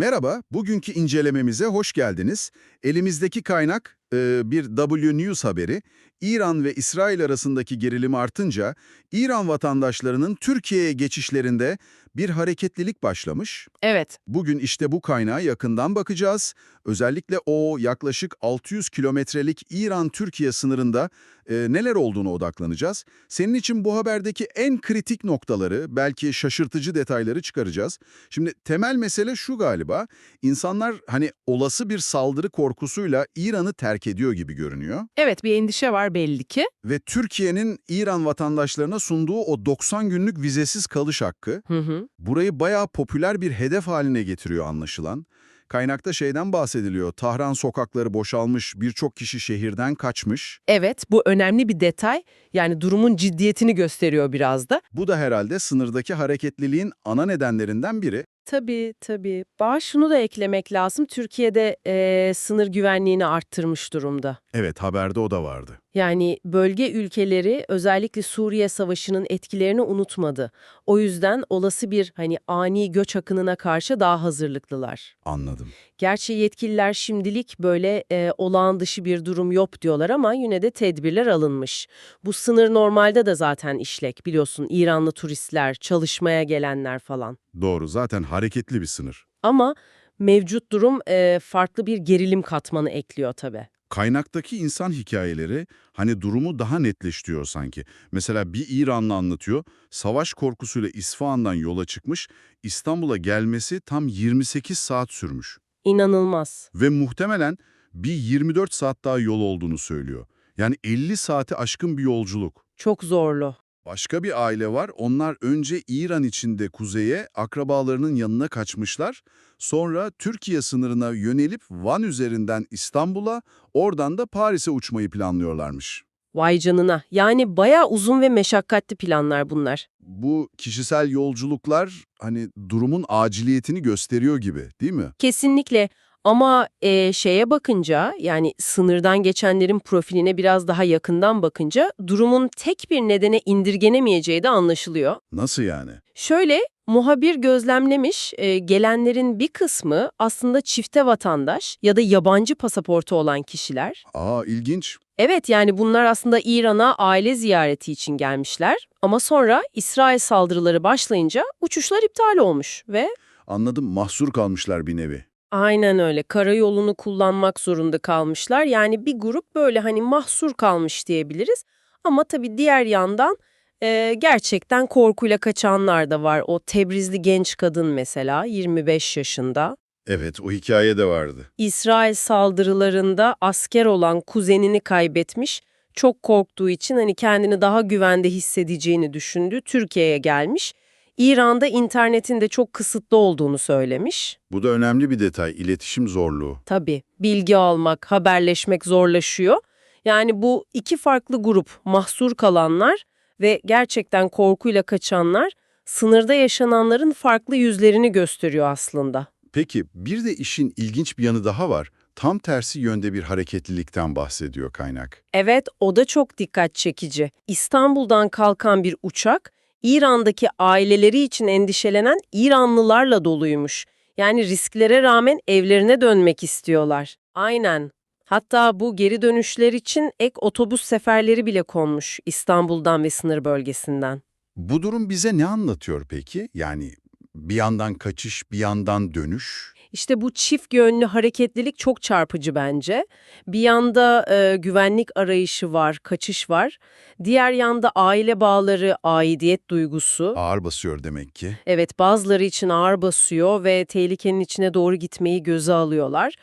Merhaba, bugünkü incelememize hoş geldiniz. Elimizdeki kaynak e, bir W News haberi. İran ve İsrail arasındaki gerilim artınca İran vatandaşlarının Türkiye'ye geçişlerinde bir hareketlilik başlamış. Evet, Bugün işte bu kaynağa yakından bakacağız. Özellikle o yaklaşık 600 kilometrelik İran-Türkiye sınırında e, neler olduğunu odaklanacağız. Senin için bu haberdeki en kritik noktaları, belki şaşırtıcı detayları çıkaracağız. Şimdi temel mesele şu galiba, insanlar hani olası bir saldırı korkusuyla İran'ı terk ediyor gibi görünüyor. evet bir endişe var belli ki. Ve Türkiye'nin İran vatandaşlarına sunduğu o 90 günlük vizesiz kalış hakkı, Hı hı. burayı bayağı popüler bir hedef haline getiriyor anlaşılan. Kaynakta şeyden bahsediliyor, Tahran sokakları boşalmış, birçok kişi şehirden kaçmış. Evet, bu önemli bir detay. Yani durumun ciddiyetini gösteriyor biraz da. Bu da herhalde sınırdaki hareketliliğin ana nedenlerinden biri. Tabii, tabii. Bağ şunu da eklemek lazım. Türkiye'de eee, sınır güvenliğini arttırmış durumda. Evet, haberde o da vardı. Yani bölge ülkeleri özellikle Suriye Savaşı'nın etkilerini unutmadı. O yüzden olası bir hani ani göç akınına karşı daha hazırlıklılar. Anladım. Gerçi yetkililer şimdilik böyle e, olağan dışı bir durum yok diyorlar ama yine de tedbirler alınmış. Bu sınır normalde de zaten işlek biliyorsun İranlı turistler, çalışmaya gelenler falan. Doğru, zaten hareketli bir sınır. Ama mevcut durum e, farklı bir gerilim katmanı ekliyor tabii. Kaynaktaki insan hikayeleri hani durumu daha netleştiriyor sanki. Mesela bir İranlı anlatıyor, savaş korkusuyla İsfahan'dan yola çıkmış, İstanbul'a gelmesi tam 28 saat sürmüş. İnanılmaz. Ve muhtemelen bir 24 saat daha yol olduğunu söylüyor. Yani 50 saati aşkın bir yolculuk. Çok zorlu. Başka bir aile var, onlar önce İran içinde kuzeye, akrabalarının yanına kaçmışlar. Sonra Türkiye sınırına yönelip Van üzerinden İstanbul'a, oradan da Paris'e uçmayı planlıyorlarmış. Vay canına. Yani bayağı uzun ve meşakkatli planlar bunlar. Bu kişisel yolculuklar hani durumun aciliyetini gösteriyor gibi değil mi? Kesinlikle. Ama e, şeye bakınca yani sınırdan geçenlerin profiline biraz daha yakından bakınca durumun tek bir nedene indirgenemeyeceği de anlaşılıyor. Nasıl yani? Şöyle muhabir gözlemlemiş e, gelenlerin bir kısmı aslında çifte vatandaş ya da yabancı pasaportu olan kişiler. Aa ilginç. Evet yani bunlar aslında İran'a aile ziyareti için gelmişler ama sonra İsrail saldırıları başlayınca uçuşlar iptal olmuş ve Anladım, mahsur kalmışlar bir nevi. Aynen öyle. Karayolunu kullanmak zorunda kalmışlar. Yani bir grup böyle hani mahsur kalmış diyebiliriz. Ama tabii diğer yandan e, gerçekten korkuyla kaçanlar da var. O Tebrizli genç kadın mesela 25 yaşında. Evet, o hikaye de vardı. İsrail saldırılarında asker olan kuzenini kaybetmiş. Çok korktuğu için hani kendini daha güvende hissedeceğini düşündü. Türkiye'ye gelmiş. İran'da internetin de çok kısıtlı olduğunu söylemiş. Bu da önemli bir detay, iletişim zorluğu. Tabii bilgi almak, haberleşmek zorlaşıyor. Yani bu iki farklı grup mahsur kalanlar ve gerçekten korkuyla kaçanlar sınırda yaşananların farklı yüzlerini gösteriyor aslında. Peki bir de işin ilginç bir yanı daha var. Tam tersi yönde bir hareketlilikten bahsediyor kaynak. Evet o da çok dikkat çekici. İstanbul'dan kalkan bir uçak İran'daki aileleri için endişelenen İranlılarla doluymuş. Yani risklere rağmen evlerine dönmek istiyorlar. Aynen. Hatta bu geri dönüşler için ek otobüs seferleri bile konmuş İstanbul'dan ve sınır bölgesinden. Bu durum bize ne anlatıyor peki? Yani bir yandan kaçış, bir yandan dönüş. İşte bu çift yönlü hareketlilik çok çarpıcı bence. Bir yanda e, güvenlik arayışı var, kaçış var. Diğer yanda aile bağları, aidiyet duygusu. Ağır basıyor demek ki. Evet, bazıları için ağır basıyor ve tehlikenin içine doğru gitmeyi göze alıyorlar.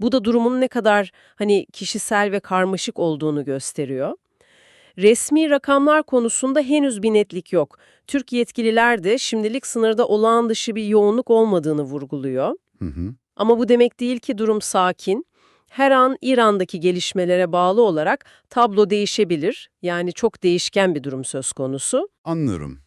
Bu da durumun ne kadar hani kişisel ve karmaşık olduğunu gösteriyor. Resmi rakamlar konusunda henüz bir netlik yok. Türk yetkililer de şimdilik sınırda olağan dışı bir yoğunluk olmadığını vurguluyor. Hı hı. Ama bu demek değil ki durum sakin. Her an İran'daki gelişmelere bağlı olarak tablo değişebilir. Yani çok değişken bir durum söz konusu. Anlıyorum.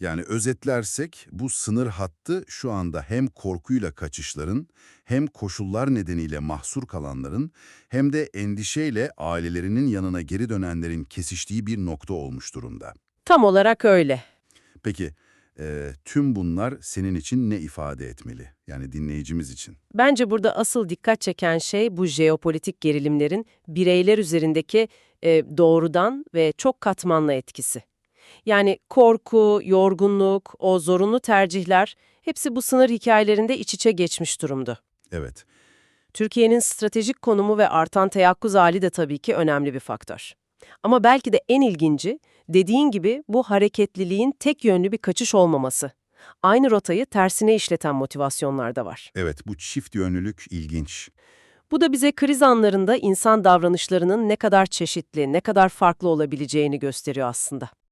Yani özetlersek bu sınır hattı şu anda hem korkuyla kaçışların, hem koşullar nedeniyle mahsur kalanların, hem de endişeyle ailelerinin yanına geri dönenlerin kesiştiği bir nokta olmuş durumda. Tam olarak öyle. Peki, Ee, tüm bunlar senin için ne ifade etmeli? Yani dinleyicimiz için. Bence burada asıl dikkat çeken şey bu jeopolitik gerilimlerin bireyler üzerindeki e, doğrudan ve çok katmanlı etkisi. Yani korku, yorgunluk, o zorunlu tercihler hepsi bu sınır hikayelerinde iç içe geçmiş durumda. Evet. Türkiye'nin stratejik konumu ve artan teyakkuz hali de tabii ki önemli bir faktör. Ama belki de en ilginci, dediğin gibi bu hareketliliğin tek yönlü bir kaçış olmaması. Aynı rotayı tersine işleten motivasyonlar da var. Evet, bu çift yönlülük ilginç. Bu da bize kriz anlarında insan davranışlarının ne kadar çeşitli, ne kadar farklı olabileceğini gösteriyor aslında.